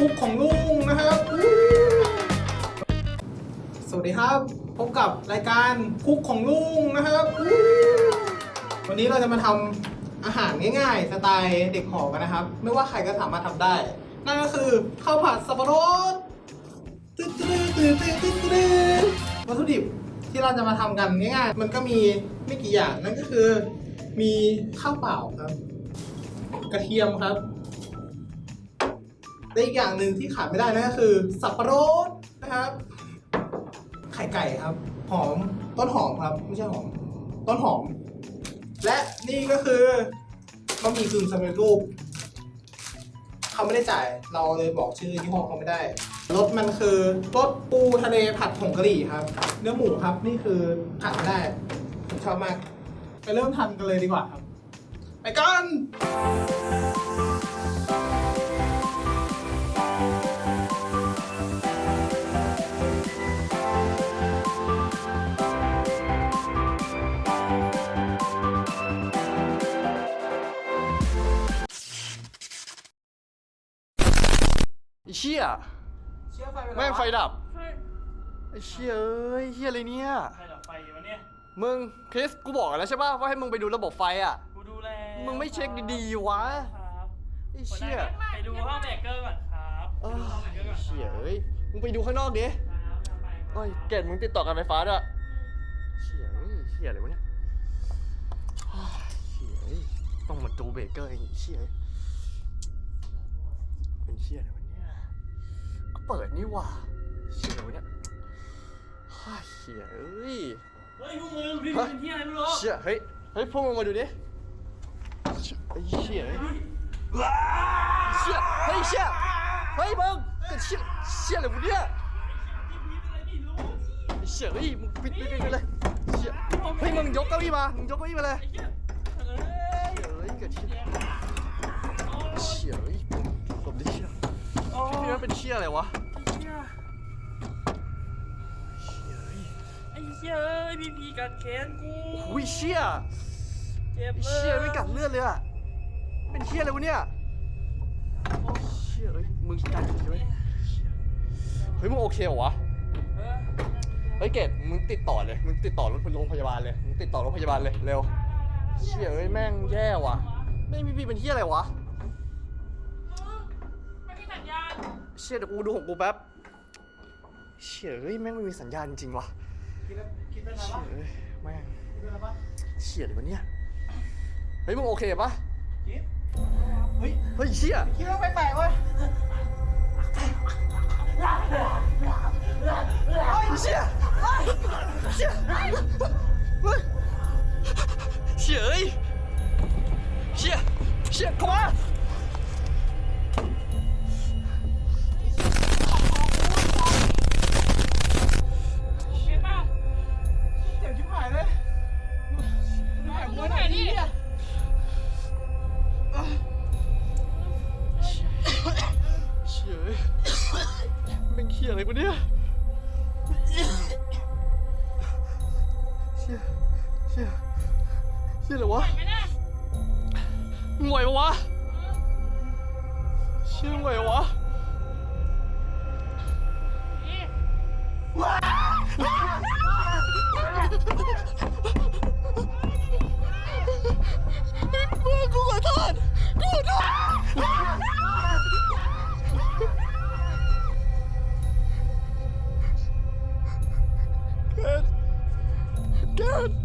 คุกของลุงนะครับ สวัสดีครับ พบกับรายการคุกของลุงนะครับ วันนี้เราจะมาทำอาหารง่ายๆ สไตล์เด็กหอกันนะครับ ไม่ว่าใครก็สามารถทำได้ นั่นก็คือข้าวผัดสับปะรดตึ๊ดตึ๊ดตึ๊ดตึ๊ดตึ๊ดตึ๊ดวัตถุดิบที่เราจะมาทำกันง่ายๆ มันก็มีไม่กี่อย่างนั่นก็คือ มีข้าวเปล่าครับ กระเทียมครับ และอีกอย่างหนึ่งที่ขาดไม่ได้นั่นก็คือสับปะรดนะครับ ไข่ไก่ครับ หอมต้นหอมครับ ไม่ใช่หอม ต้นหอม และนี่ก็คือบะหมี่กึ่งสำเร็จรูปเขาไม่ได้จ่ายเราเลยบอกชื่อยี่ห้อเขาไม่ได้รสมันคือรสปูทะเลผัดผงกะหรี่ครับ เนื้อหมูครับนี่คือขาดไม่ได้ชอบมาก ไปเริ่มทำกันเลยดีกว่าครับ ไปกัน ไอ้เชี่ยเชื่อไฟไปแม่งไฟดับใช่ไอ้เชี่ยเอ้ยเชี่ยอะไรเนี่ย ใครดับไฟวะเนี่ย มึงคริสกูบอกแล้วใช่ป่ะว่าให้มึงไปดูระบบไฟอะ กูดูแลมึงไม่เช็คดีๆวะ ครับไอ้หัวหน้าเชี่ยไปดูห้องเบรกเกอร์ก่อนครับเอไปอดูห้องเบรกเกอร์ก่อนเชี่ยเอ้ยมึงไปดูข้างนอกดิครับครับไปครับ โอ้ยเกตมึงติดต่อการไฟฟ้าด้วยเชี่ยเอ้ยเชี่ยอะไรวะเนี่ยเฮ้ยเชี่ยเอ้ยต้องมาดูเบรกเกอร์เองไอ้เชี่ยเอ้ยเป็นเชี่ยอะไรวะเนี่ยก็ เปิดนี่หว่าเชี่ยอะไรวะเนี่ยเฮ้ยเชี่ยเอ้ย เฮ้ยพวกมึงพี่เป็นที่อะไรไม่รู้เชี่ยเฮ้ย เฮ้ยพวกมึงมาดูดิเชี่ยไอ้เชี่ยเฮ้ยเชี่ยเฮ้ยเชี่ยเฮ้ยมึงก็เชี่ยเชี่ยอะไรวะเนี่ยไอ้เชี่ยเฮ้ยมึงปิดปิดปิดไปเลยเชี่ยเฮ้ยมึงยกเก้าอี้มา มึงยกเก้าอี้มาเลยเฮ้ยเชี่ยเฮ้ยเกิดเชี่ยเชี่ยเฮ้ย เป็นเชี่ยอะไรวะเชี่ยเชี่ยเฮ้ยไอ้เชี่ยเอ้ยพี่พีกัดแขนกูอุ้ยเชี่ยเจ็บไอ้เลยเชี่ยไม่กัดเลือดเลยอะเป็นเชี่ยอะไรวะเนี่ยเชี่ยเอ้ยมึงกัดใช่ไหมเฮ้ยมึงโอเคเหรอวะเออเฮ้ยเกดมึงติดต่อเลย มึงติดต่อรถโรงพยาบาลเลย มึงติดต่อโรงพยาบาลเลย เร็ว เชี่ยเอ้ยแม่งแย่ว่ะแม่งพี่พี่เป็นเชี่ยอะไรวะ เชี่ยเดี๋ยวกูดูของกูแป๊บเชี่ยเอ้ยแม่งไม่มีสัญญาณจริงๆว่ะคิดแล้วคิดไปแล้วเชี่ปะยเอ้ยแม่งคิดไปแล้วปะเชี่ยอะไรวะเนี่ยเฮ้ยมึงโอเคปะคิดเฮ้ยเฮ้ยเชี่ยคิดว่าแปลกๆเว้ยเชี่ยเชี่ยเฮ้ยเชี่ยเอ้ย ชี่ยอะไรกูเนี่ยเชี่ยเชี่ยเชี่ยอะไรวะไม่ได้มึงไหวปะวะเชี่ยมึงไหวปะวะนี่กูขอโทษกูขอโทษ เ